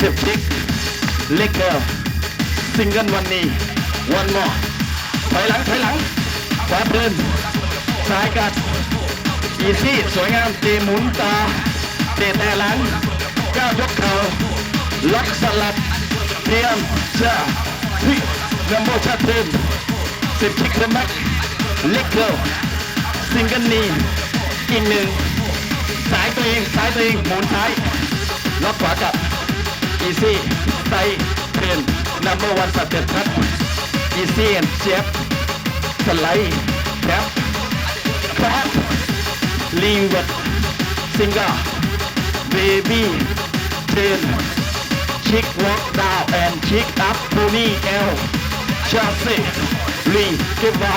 สิบชิกเล็กเกิร์ลซิงเกิลวันนี้วันมอถอยหลังถอยหลังขวาเพลินซ้ายกัดอีซี่สวยงามตีหมุนตาเตะแต่หลังก้าวยกเข่าล็อกสลับเตรียมเชื่อพินัมโบชัดเพลินสิบชิกเดมักเล็กเกิร์ลซิงเกิลนี้อีกหนึ่งสายตัวเองสายตัวเองหมุนซ้ายล็อกขวากลับ อีซี่ไซเทนนัมเบอร์วันสเต็ปครับอีซี่แอนเชฟสไลด์แคปแคปลีเวตซิงเกิลเบบี้เทนชิกวอล์กดาวแอนชิกอัพโพนี่เอลชาซีลีเก็บไว้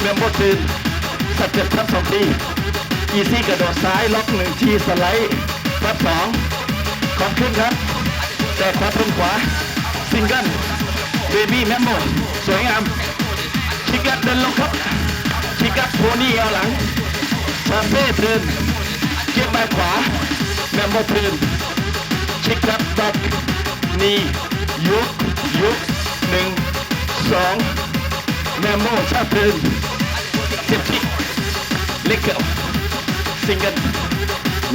เมมเบอร์ทีนสเต็ปครับสองทีอีซี่กระโดดซ้ายล็อกหนึ่งทีสไลด์พับสองขอบขึ้นครับ แต่ขวาเป็นขวาซิงเกิลเบบี้แมมโมสวยงามชิกัดเดินลงครับชิกัดโพนี่เอาหลังชาเฟ่เทินเก็บมาขวาแมมโมเทินชิกครับแบ็กนี่ยุกยุกหนึ่งสองแมมโมชาเทินเจ็บชิกเล็กเกิลซิงเกิล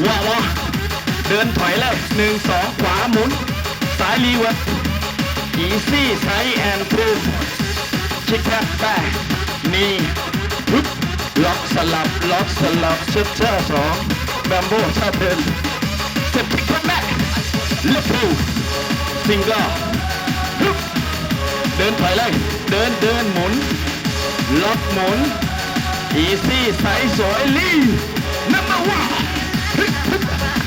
ว้าวเดินถอยแล้วหนึ่งสองขวาหมุน ซ้ายรีเวิร์ดอีซี่ไซแอนด์ทูชิคแคปแบกนี่ฮึบล็อกสลับล็อกสลับเชฟเชอร์สองแบมโบชาเทินเซฟพิกแคปแบกเล็กทูซิงเกิลฮึบเดินถอยเลยเดินเดินหมุนล็อกหมุนอีซี่ใสสวยลีนัมเบอร์วัน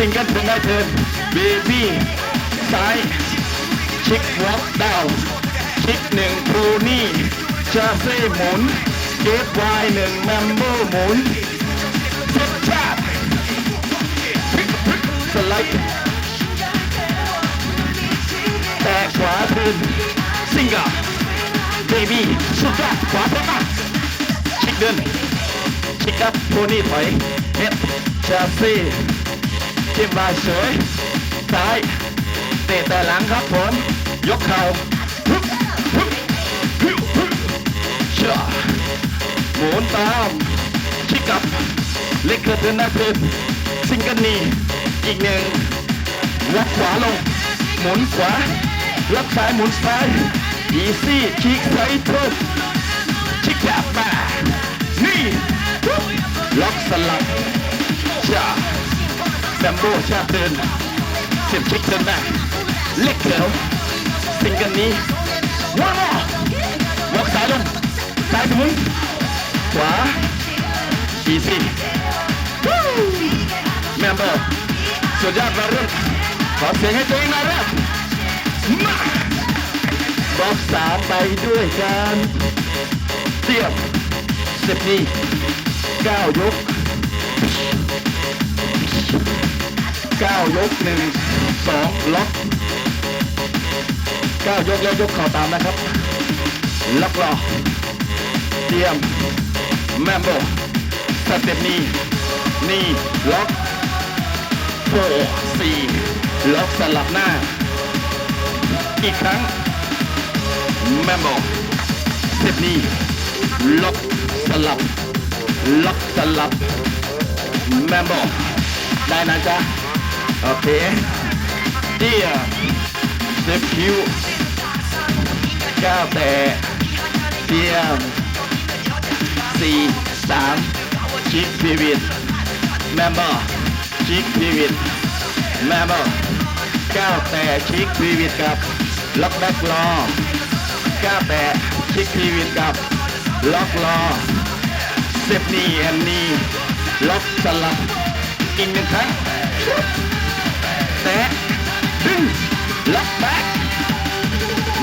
ซิงเกิลเป็นได้เทิร์นเบบี้ซ้ายชิกวอล์กดาวชิกหนึ่งพูนี่ชาเซ่หมุนเก็บไวหนึ่งแมมโบหมุนเซ็ตชาติสไลด์แต่ขวาคืนซิงเกิลเบบี้สุดยอดขวาเพิ่มมาชิกเดินชิกอัพโพนี่ถอยเฮ็ดชาเซ่ บมาสวยซ้ายเตะแต่หลังครับผม ยกเข่าฮึบฮึบฮึบฮึบเชื่อหมุนตามชิกอัพเล็กเกินเดินหน้าเพลนซิงกิลนี้อีกหนึ่งวัดขวาลง หมุนขวารับซ้ายหมุนซ้ายอีซี่ชิกไซทุบชิกแคบมานี่ล็อกสลับชา แบมโบชาเดินเสียบชิกเดินได้เล็กเขียวซิงกิลนี้ว้าววัดซ้ายลงซ้ายหมุนขวาอีซี่แมมเบอร์สุดยอดมาเรื่องขอเสียงให้ตัวเองหน่อยเรื่องมาบอกสามไปด้วยกันเตียมสิบนี้เก้ายก เก้ายกหนึ่งสองล็อกเก้ายกแล้วยกเข่าตามนะครับ ล็อกรอเตรียม แมมโบสเต็ปนี้นี่ล็อกโฟสี่ล็อกสลับหน้า อีกครั้ง แมมโบสเซฟนี้ล็อกสลับ ล็อกสลับ แมมโบได้นะจ๊ะ โอเคเดียเซฟคิวก้าวแต่เทียมสี่สามชิคพีวิตแมมเบอร์ชิคพีวิตแมมเบอร์ก้าวแต่ชิคพีวิตกับล็อกแบ็กรอก้าวแต่ชิคพีวิตกับล็อกรอเซฟนี่แอนนี่ล็อกสลับอีกหนึ่งครั้ง แตะดึงล็อกแบ็ก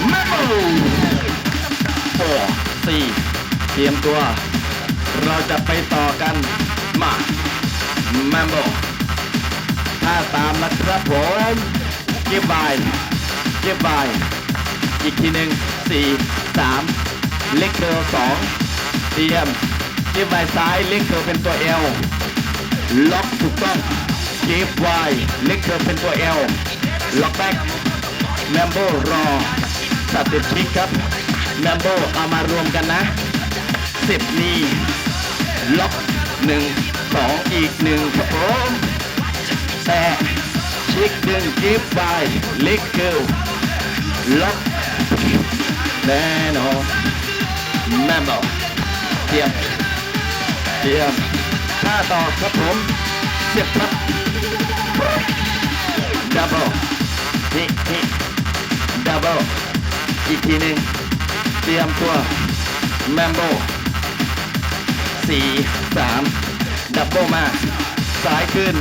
แมมเบอร์โฟสี่เตรียมตัว เราจะไปต่อกัน มาแมมโบถ้าตามนะครับผมเก็บบายเก็บบายอีกทีหนึ่งสี่สามเล็กเบอร์สองเตรียมเก็บไว้ซ้ายเล็กเธอเป็นตัว L ล็อกถูกต้อง เก็บไว้เล็กเธอเป็นตัว L ล็อกแบ็กแมมโบรอสเต็ปชิกครับแมมโบเอามารวมกันนะสิบนี้ล็อกหนึ่งสองอีกหนึ่งครับผมแต่ชิกดึงเก็บไว้เล็กเกิลล็อกแน่นอนแมมโบเตรียมเตรียมท่าต่อครับผมเสียบครับ ดับเบิลนี่นี่ดับเบิลอีกทีหนึ่งเตรียมตัวแมมโบสี่สามดับเบิลมาซ้ายขึ้น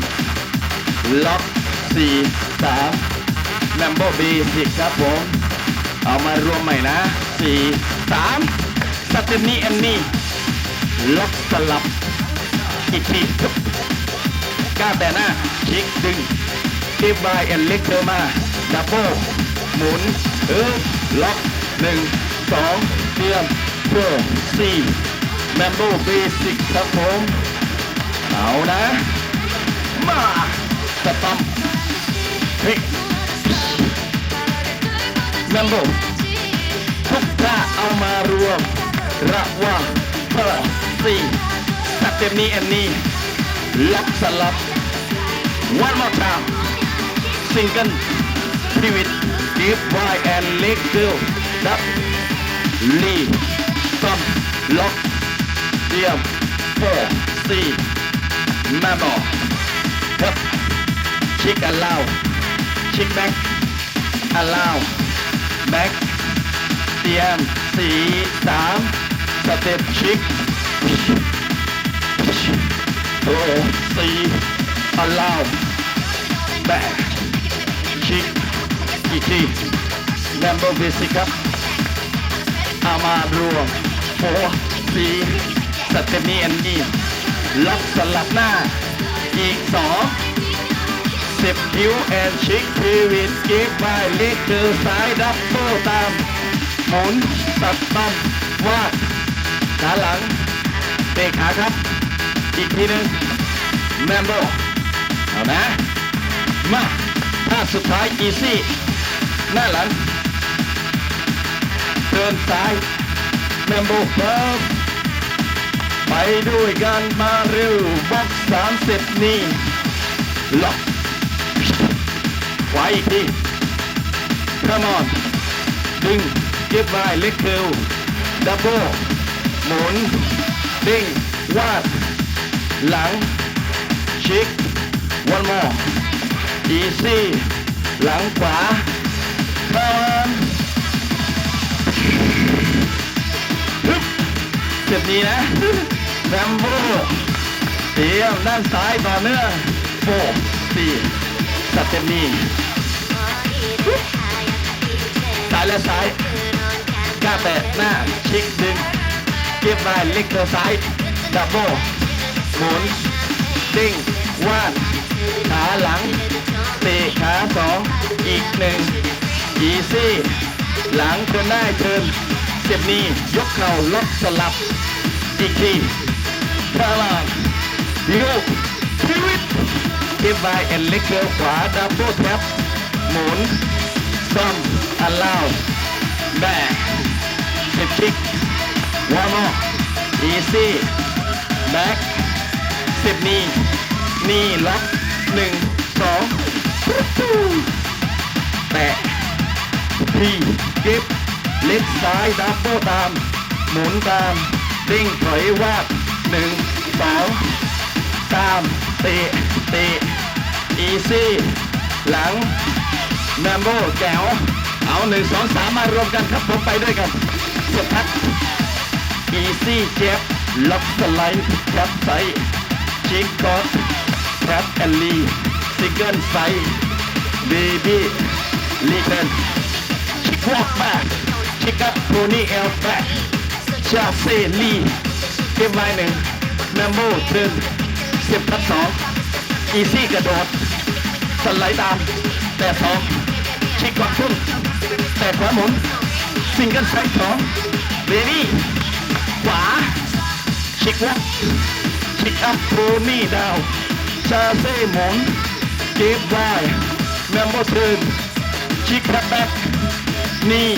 ล็อกสี่สามแมมโบบีสิครับผม เอามารวมใหม่นะสี่สามสเต็ปนี้แอนนี่ล็อกสลับอีกที ก้าวแต่หน้าชิกดึงเก็บบายแอนเล็กเธอมาดับเบิลหมุนเออล็อกหนึ่งสองเตรียมเพื่อสี่แมมโบเบสิกครับผมเอานะ มาสตัมเฮ้ยแมมโบทุกท่าเอามารวมระวังเพิ่มสี่สเต็ปนี้อันนี้ ล็อกสลับ one more time single pivot give wide and leg girl ดับลีซัมล็อกเตรียม four สี่มาบอครับชิก allow ชิกแบ็ก allow back เตรียมสี่สามสเต็ปชิก โอ้สี่อลาวแบกชิกอีทีแลมโบเบสิกครับเอามารวมโอ้สี่สเต็ปนี้อันนี้ล็อกสลับหน้า อีกสองสิบคิวแอนชิกพีวิดเก็บไว้เล็กเจอซ้ายดับเบิลตามหมุนตัดตั้มวาดขาหลังเตะขาครับ อีกทีหนึ่งแมมโบเอานะ มาท่าสุดท้ายอีซี่ หน้าหลัง เดินซ้ายแมมโบเบิร์ไปด้วยกันมาเร็วบ็อกสามสิบนี่ล็อกไว้อีกที Come on ดึงเก็บไว้เล็กเคิลดับเบิลหมุน ดิ้งวาด หลัง ชิก one more easy หลังขวา come on ฮึบเจ็บนี้นะแรมโบเตรียมด้านซ้ายต่อเนื่องโฟสี่สเต็ปนี้ซ้ายและซ้ายก้าวแตะหน้าชิกดึงเก็บไว้เล็กเธอซ้ายดับเบิล หมุนดิ้งวาดขาหลังเตะขาสองอีกหนึ่งอีซี่ หลังคนได้เทินเสียบนี้ยกเข่าล็อกสลับ อีกทีพลังโยกชีวิตเก็บไว้แอนเล็กเกลขวาดับเบิลแท็บหมุนซัมอัลลาวแบกเก็บชิกวอร์มออีซี่แบ็ก สิบนี้นี่ล็อกหนึ่งสองแตะทีเก็บเล็กซ้ายดับเบิลตาม หมุนตามดิ้งถอยวาดหนึ่งสองตามเตะเตะอีซี่หลังแมมโบแจ๋วเอาหนึ่งสองสามมารวมกันครับผมไปด้วยกันเสียบพัดอีซี่เจ็บล็อกสไลด์แคปไซ ชิคกอสแคปแอนลีซิงเกิลไซเบบี้ลีเทนชิควอกมาชิคกับโพนี่เอลแบ็กชาเซลีเก็บไว้หนึ่งแมมโบเดินเสียบทับสองอีซี่กระโดดสไลด์ตาม แต่สองชิคกอสพุ่งแต่ขวาหมุนซิงเกิลไซสองเบบี้ขวาชิกวอก อัพโพนี่ดาวชาเซ่หมุนเก็บไว้แมมโบเทิร์นชิกแบ็คนี่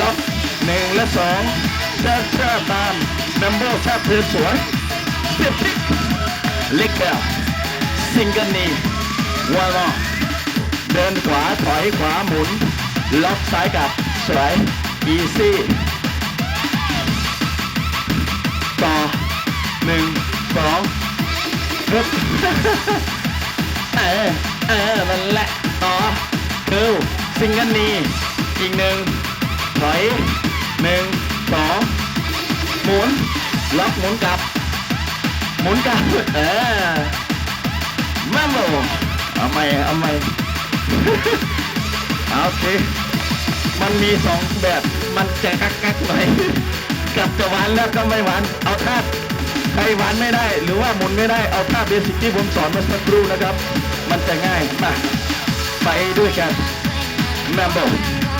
ล็อกหนึ่งและสองแซ่ชาตามนัมเบอร์ชาเธอสวยเสียบทิกเล็กแล้วซิงเกิลนี้วอลล์เดินขวาถอยขวาหมุน ล็อกซ้ายกลับสวยอีซี่ต่อหนึ่ง สองฮึบเออเออนั่นแหละต่อคือซิงเกิลนี้อีกหนึ่งถอยหนึ่งสองหมุนล็อกหมุนกลับ หมุนกลับเออมาโมเอาใหม่เอาใหม่โอเคมันมีสองแบบมันจะกักกักหน่อยกับจะหวานแล้วก็ไม่หวานเอาท่า ครหวานไม่ได้ หรือว่าหมุนไม่ได้เอาท่าเบสิกที่ผมสอนเมื่อสักครู่นะครับ มันจะง่ายมาไปด้วยกันแมมโบ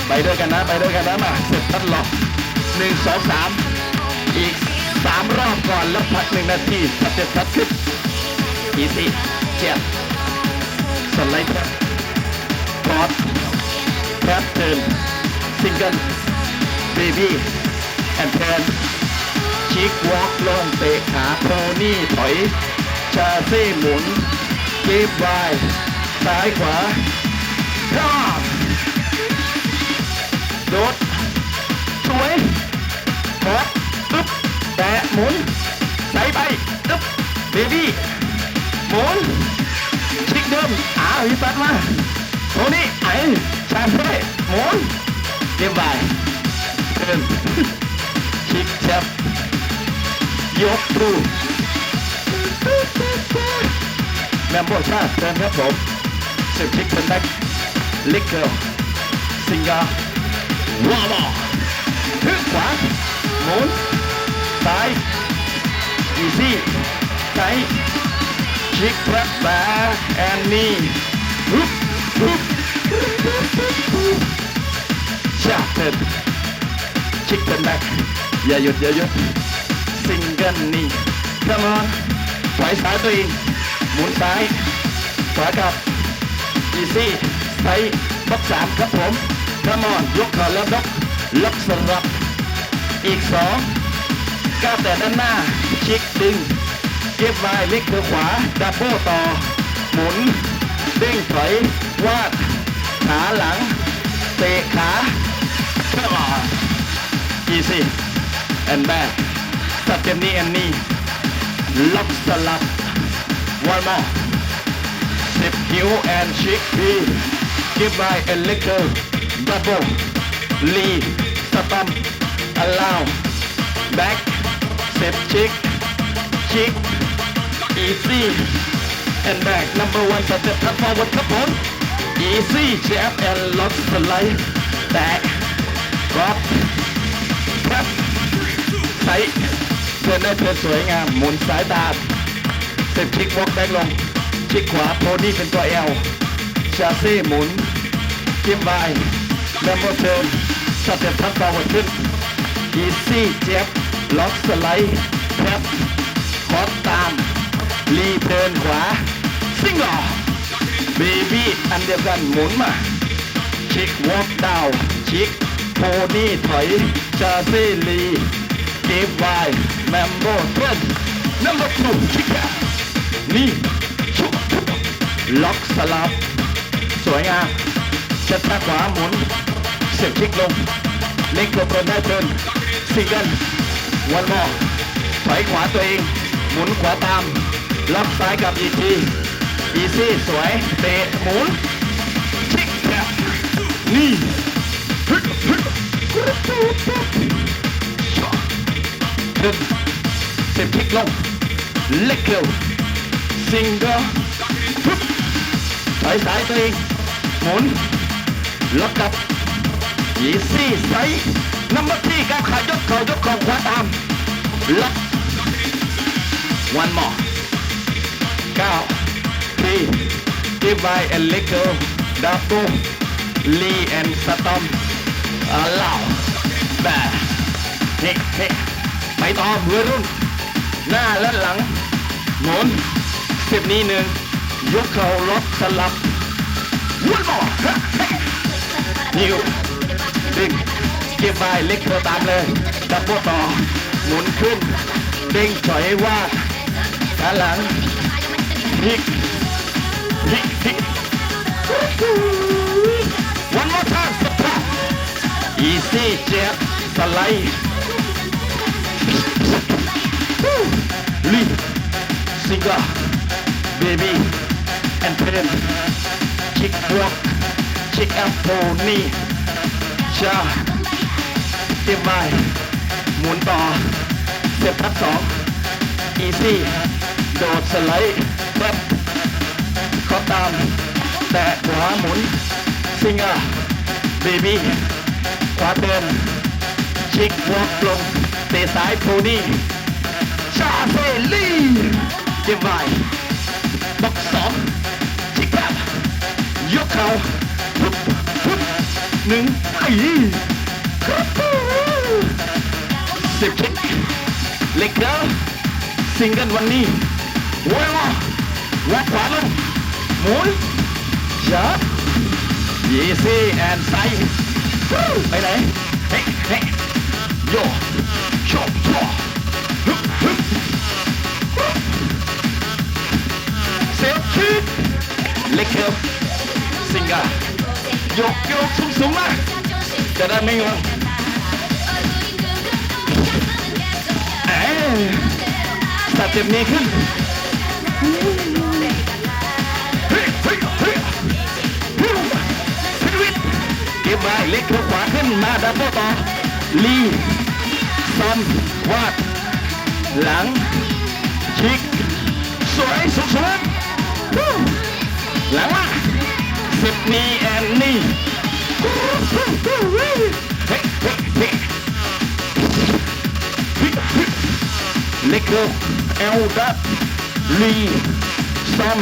ไปด้วยกันนะ ไปด้วยกันนะมาเสร็จทัดหลอกหนึ่งสองสามอีกสามรอบก่อนแล้วพักหนึ่งนาทีสเต็ปทัดขึ้นอีซี่เจ็บสไลด์แท็บกอดแท็บเทิร์นซิงเกิลเบบี้แอนด์แทน ชิกวอล์กลงเตะขาโพนี่ถอย ชาเซ่หมุนกีบไวซ้ายขวาพร้อมโดดสวยหมดตึ๊บแตะหมุนใส่ไปตึ๊บเบบี้หมุนชิกเดิมอ้าวพี่ปัดมาโทนี่ไอ้ชาเฟ่หมุนเรียบร้อยเดินชิกแชป ยกตรูแมมโบชาเชิญครับผมสิบชิกเป็นแบ็คลิกเกิลซิงกาว้าวทึกขวาหมุนซ้ายอีซี่ไซชิกแบ็คแบ็คแอนนี่ฮึบฮึบชาเต็นชิกเป็นแบ็คอย่าหยุดอย่าหยุด ซิงเกิลนี่ come on ถอยซ้ายตัวเองหมุนซ้ายขวากลับอีซี่ใช้บล็อกสามครับผมถ้ามอนยกขาแล้วล็อกล็อกสลับ อีกสองก้าวแต่ด้านหน้าชิกดึงเก็บไว้เล็กเท้าขวาดับเบิลต่อ หมุนเด้งถอยวาดขาหลัง เตะขาเชื่อมาอีซี่แอ นแบเต็ปนี้แอนนี่ล็อกสลับ one more สิบคิวแอนชิคพีกิฟไบเอลิเกอร์ดับเบิลลีสตัมอลาวแบ็กสิบชิคชิคอีซี่แอนแบ็กนัมเบอร์วันสเต็ปทัดฟอร์เวิร์ดครับผมอีซี่แจบแอนล็อกสไลด์แตกกรอบครับใส่เดินได้เธอสวยงาม หมุนสายตาเต็ปชิกวอล์กแบ็กลงชิกขวาโพนี่เป็นตัวเอลชาซี่หมุนจิ้มไวแลมโบเทิร์นสเต็ปทัดฟอร์เวิร์ดขึ้นอีซี่เจ็บล็อกสไลด์แทบคอสตาม รีเทิร์นขวา ซิงหลอเบบี้อันเดียวกันหมุนมาชิกวอล์กดาวชิกโพนี่ถอยชาซี่ลีเก็บไว แมมโบเทิร์นนัมเบอร์ทูชิกนี่ชุบล็อกสลับ สวยงามเชัดขวาหมุน เสียบชิกลงเล็กตัวบนได้เทิร์นซิงเกิลวันมอถอยขวาตัวเอง หมุนขวาตาม ล็อกซ้ายกับอีทีอีซี่สวย เตะหมุนชิกแบบนี่ฮึดฮึดขึ้นเสียบชิกลงเล็กเร็วซิงเกิลฮึบถอยซ้ายตัวเองหมุนล็อกกับยีซี่ไซนัมเบอร์ที่ก้าวขายกเข่ายกข่าขวาตามล็อกวันหมอเก้าทีทีไวแอนเล็กเกิลดับเบิลลีแอนสตอมอลาวแบบเฮ้เฮ้ไปต่อเพื่อรุ่น หน้าและหลัง หมุนสิบนี้หนึ่งยกเข่าลดสลับวนหมอนิ้วดึงเก็บไปเล็กเธอตามเลย ดับเบิลต่อ หมุนขึ้น เด้งถอยว่าดขาหลังพลิกพลิกพลิก One more time, stop. Easy, jet, ส ซิงเกอร์เบบี้แอนเทนคิกบล็อกคิกแอปโพนี่ชาเก็บไว้หมุนต่อเสียบทับสองอีซี่โดดสไลด์แบบขอตาม แตะขวาหมุนซิงเกอร์เบบี้ขวาเดินชิกบล็อกลงเตะซ้ายโพนี่ชาเฟลี เก็บไว้บอกสองชิกแบบยกเขาปุ๊บปุ๊บหนึ่งไอ้ครับสิบชิกเล็กเด้อซิงเกิลวันนี้ว้าวะวัดขวาลงหมุนชับยีซี่แอนไซไปไหนเฮ้เฮ้โยโชว์โชว์ฮึบฮึบ เล็กเกิลซิงกิลยกยกสูงสูงมากจะได้ไม่งงเอ้ยสเต็ปนี้ขึ้นเฮ้ยเฮ้ยเฮ้ยเฮ้ยสวิตเก็บไว้เล็กเท้าขวาขึ้นมาดับเบิลต่อลีซัมวาดหลังชิกสวยสุดสวย หลังมาสิบนี้แอนนี่เฮ้ยเฮ้ยเฮ้ยเฮ้ยเฮ้ยเฮ้ยเล็กเท้าเอลดับลีซัม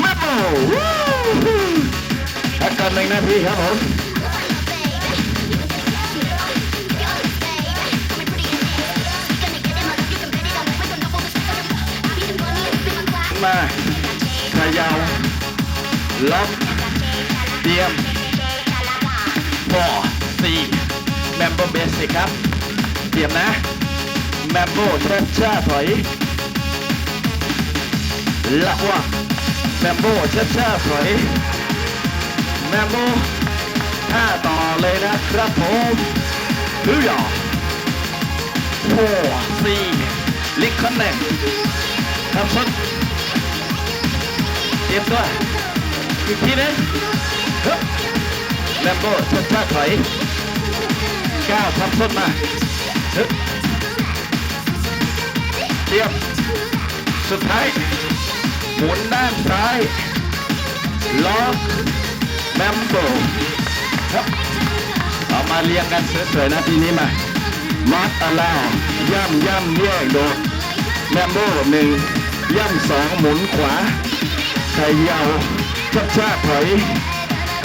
แม่โบพักกันหนึ่งนาทีครับผม มาเขยาวล็อกเตรียมพอสี่แมมโบเบสิกครับ เตรียมนะ แมมโบเชฟชาถอยละว่าแมมโบเชฟชาถอย แมมโบห้าต่อเลยนะครับผมฮือยอโฟสี่ลิคคอนเนคทำสุด เตรียมตัวอีกทีนึงฮึบแมมโบเชฟชาถอยก้าวทำสุดมาฮึบเตรียม สุดท้าย หมุนด้านซ้ายล็อกแมมโบครับเอามาเรียงกันสวยๆนะทีนี้มามัดอะลาวย่ำย่ำแยกโดดแมมโบหนึ่งย่ำสองหมุนขวา เขยาวชัดชาถอย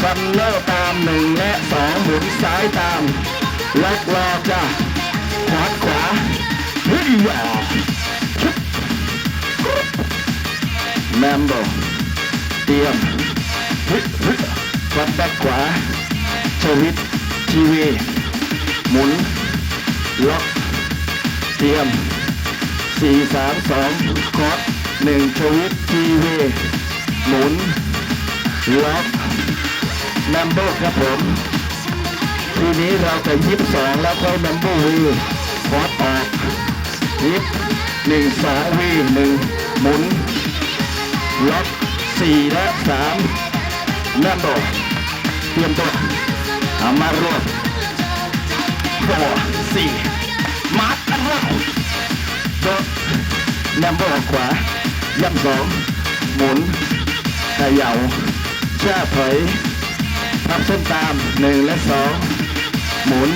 คันเลอร์ตามหนึ่งและสองหมุนซ้ายตามล็อกรอจ้าขวาขวาเฮ้ยอะแมมโบเตรียมฮึดฮึดวัดแบ็คขวาชวิตทีวีหมุน ล็อกเตรียมสี่สามสองคอร์ดหนึ่งชวิตทีวี หมุนล็อกแมมโบอร์ครับผม ทีนี้เราจะยิบสองแล้วค่อยแมมโบวีคอร์ดออกยิบหนึ่งสองวีหนึ่งหมุนล็อกสี่และสามแม่นบอกเตรียมตัวเอามารวบโฟสี่มาร์กันว่าโดดแนมบอกขวาย่ำสองหมุน ย่าชาถอยทับเส้นตามหนึ่งและสองหมุน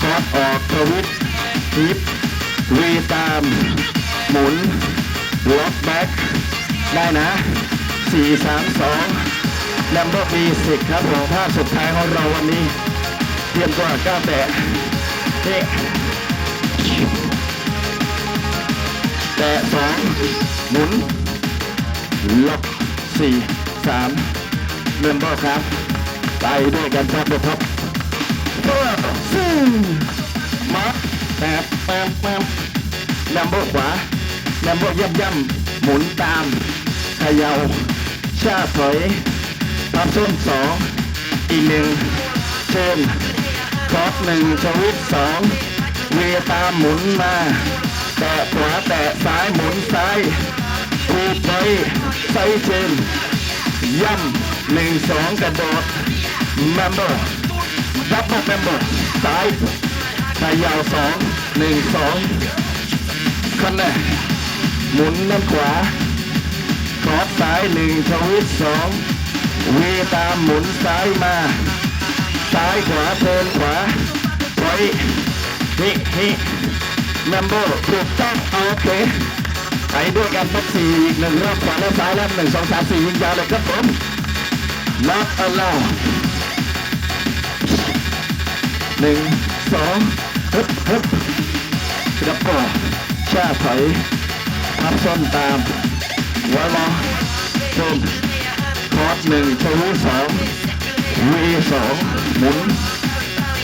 คอร์ดออกทวิตฮิปวีตาม หมุนล็อกแบ็คได้นะ4 3 2แลมโบบีสิกครับผมภาพสุดท้ายของเราวันนี้ เตรียมตัวก้าวแตะนี่แตะสองหมุนล็อก สี่สามเมมบอร์ครับไปด้วยกันครับเดี๋ยวครับเออซึ่งมาแปบแปบแปบแลมโบขวาแลมโบย่ำย่ำหมุนตามเขย่าชาถอยพับส้นสองอีกหนึ่งเชิญคอสหนึ่งสวิตสองเวียตามหมุนมา แตะขวาแตะซ้ายหมุนซ้ายผูไว้ ไซเชนย่ำหนึ่งสองกระโดดแมมเบอร์ดับเบิลแมมเบอร์ซ้ายขยาวสองหนึ่งสองคันแน่หมุนด้านขวาคอสซ้ายหนึ่งชวิตสองเวตามหมุนซ้ายมา ซ้ายขวาเทินขวาไว้ฮิฮิแมมเบอร์ถูกต้องโอเค ไปด้วยกันทั้งสี่อีกหนึ่งรอบขวาและซ้ายแล้วหนึ่งสองสามสี่ยิงยาวเลยครับผมล็อกเอาล่าหนึ่งสองฮึบฮึบแล้วก็ชาถอยพับส้นตามวอลมอชนคอร์สหนึ่งชวูสองวีสองหมุน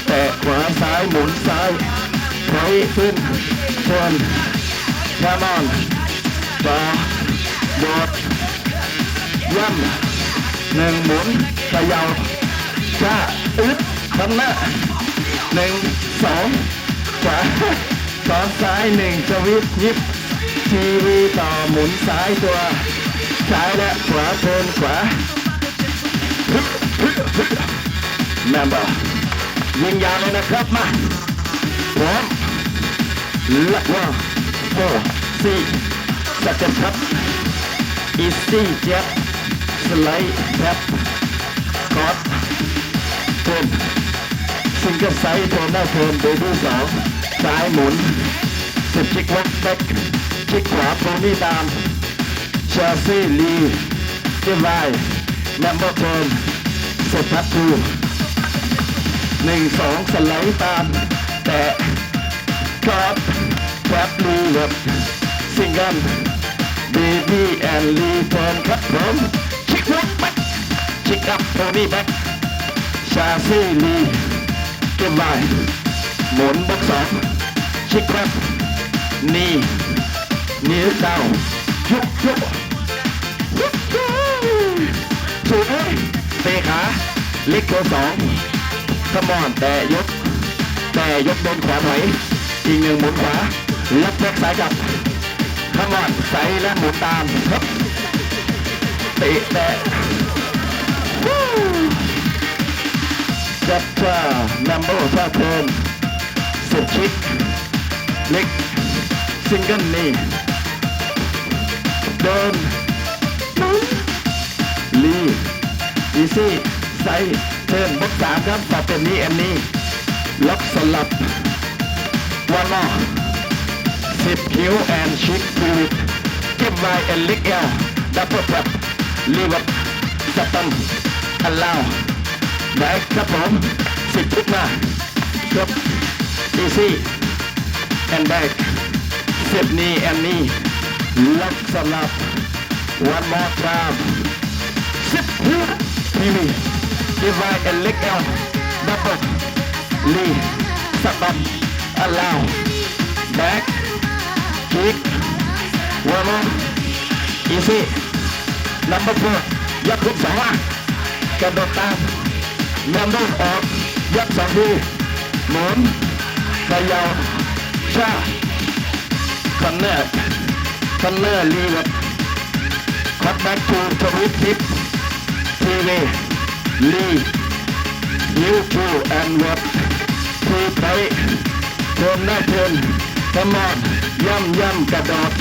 แตะขวาซ้ายหมุนซ้ายถอยขึ้นชน Come on โดดย่ำหนึ่งหมุนเขย่าชาอึดข้างหน้าหนึ่งสองขวาสองซ้ายหนึ่งสวิตช์ยิบทีวีต่อหมุนซ้ายตัว ซ้ายและขวาเทินขวาแมมเบอร์ยิงยาวเลยนะครับมาพร้อมและว่าโอ้สี่ สเต็ปครับอีซี่เจ็บสไลด์แท็บกอดเทินซิงเกิลไซด์โทนหน้าเทินเบบี้สองซ้ายหมุนสิบชิกวักแบ็กชิกขวาโพนี่ตามเชลซีลีเจวายแมมเบอร์เทินเซตัตทูหนึ่งสองสไลด์ตาม แตะครับแคปลีแบบซิงเกิล นลีเทิร์นครับผมชิควักแบ็กชิคอัพโทนี่แบ็กชาซีลีเก็บไว้หมุนบล็อกสองชิคครับนี่นิ้วดาวยุกยุกยุกยุกสวยเตะขาเล็กตัวสองขมอนแต่ยก แต่ยกบนขวาถอยอีกหนึ่งหมุนขวา ลับแบ็กซ้ายกลับ ขมอนใส่และหมุนตามครับเตะแต่วู้จับจ้านัมเบอร์ท่าเทินสุดชิคเล็กซิงเกิลนี่เดินหมุนลีอีซี่ไซเทินบล็อกสามครับต่อเป็นนี้อันนี้ล็อกสลับวันมอสิบคิวแอนอ ลิกเอลดับเบิลแท็บลีวับสตันอัลลาวแบ็กครับผมสิบทุกมาครับอีซี่แอนแบ็กสิบนี้ แอนนี่ล็อกสลับวันมอครับสิบคิวทีวีเก็บไวเอลิกเอลดับเบิลลีสตันอลากคุณเบอร์โฟร์ยัดทุกสองอะกระโดดตามนัมเบอร์ออก ยัดสองทีหมุนขยาวชาคันเนอร์คันเนอร์ลีวัดคอตแบ็กทูทวิตทิปทีวีลี you two and what คือไปเทินหน้าเทิน กระมอนย่ำย่ำกระโดด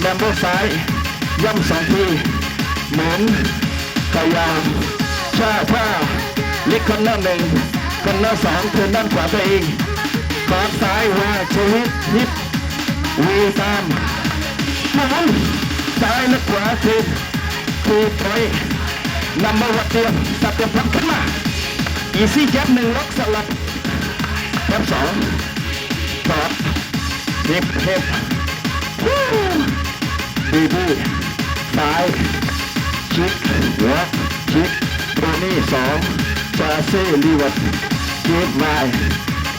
แลมโบซ้าย ย่ำสองทีหมุนขยาวชาท่าลิกคนเนอร์หนึ่งคนเนอร์สองเทินด้านขวาตัวเองขอซ้ายวางชีวิตฮิปวีตามหมุนซ้ายและขวาทีคือไปนัมเบอร์วัดเตรียมสับเตรียมพับขึ้นมาอีซี่แจ็บหนึ่งล็อกสลับแจ็บสองตอดเฮิปฮิปบีบีซ้ายชิกวอล์กชิกโทนี่สองชาเซ่ลีวัตเก็บไว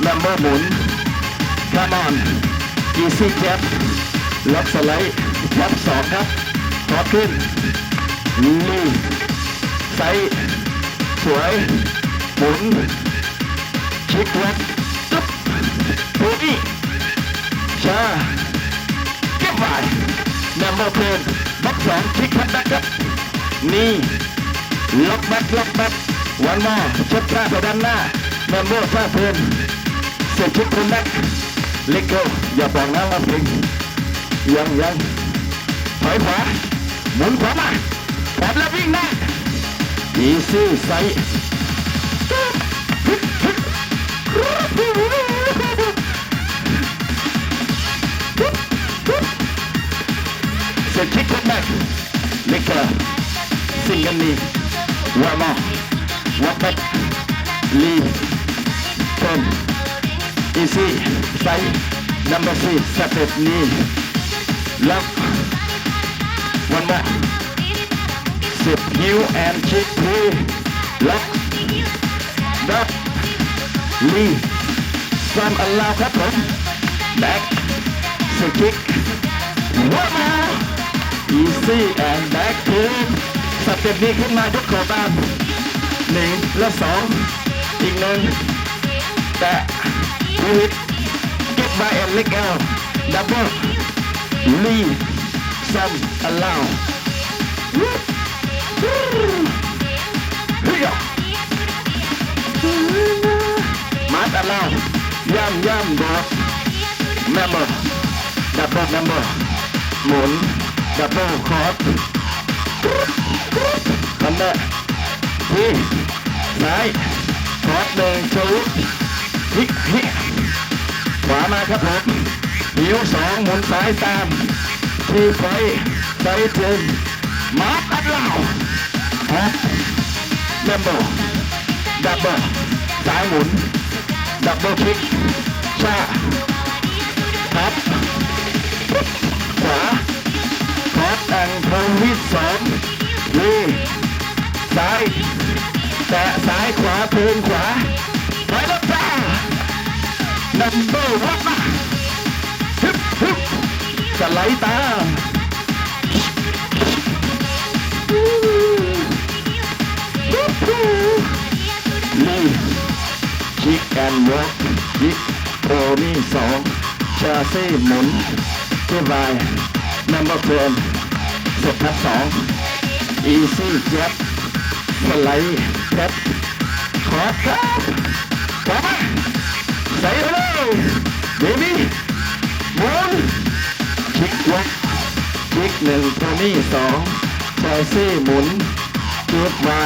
นัมเบอร์หมุน Come on easy jab ล็อกสไลด์ยับสองครับขอขึ้นลีไซสวยหมุนชิกล็อกตึ๊บโทนี่ ชาเก็บไว้นัมเบอร์เพนบล็อกสองชิกพัดแบ็คครับนี่ล็อกแบ็คล็อกแบ็ควันมอเช็ดข้าไปด้านหน้านัมเบอร์ฟ้าเพนเสร็จชิกคนแบ็คเล็กเกิลอย่าบอกนะว่าเพลงยังยังถอยขวาหมุนขวามาพร้อมแล้ววิ่งหน้าอีซี่ไซเวามอวัดแบ็คลีเพิ่ม easy side number three separate knee left one more sit heel and cheek three lock drop knee some allow ครับผม back sit kick one more easy and back turn สเต็ปนี้ขึ้นมายกขอตามหนึ่งและสองอีกหนึ่งแตะ with get by and leg out double lead some allow here mat allow ย่ำย่ำโดด member double member หมุน double cross ทำได้ที่ซ้ายคอร์สหนึ่งชูพลิกพลิกขวามาครับผมหิวสองหมุนซ้ายตาม ที่ไฟไฟถึงมมาตัดเหล่าฮะดับเบิลดับเบิลซ้ายหมุน ดับเบิลคลิกชาทับขวา คอร์สแองโทวิสสองวีซ้ายแตะซ้ายขวาเทินขวาไปแล้วจ้านัมเบอร์วันมาฮึบฮึบสไลด์ตามนี่ชิคแอนด์วอล์กยิกโอนี่สองชาเซ่หมุนเทียบายนัมเบอร์เทิน สร็จทับสองอีซี่เจ็บสไลด์แท็บขอครับขอมาใส่เลยเบบี้หมุนชิกวักชิกหนึ่งโทนี่สองชายซี่หมุนเก็บไว้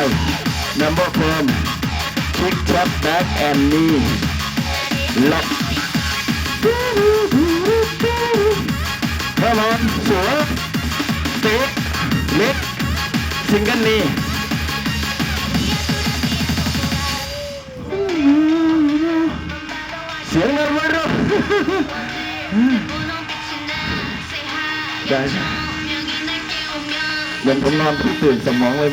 นัมเบอร์เพนชิกชับแบ็กแอนนี่ล็อกเฮลอนสวย เตะเล็กซิงเกิลนี้เสียงอะไรวะเราได้เหมือนผมนอนเพิ่งตื่นสมองเลย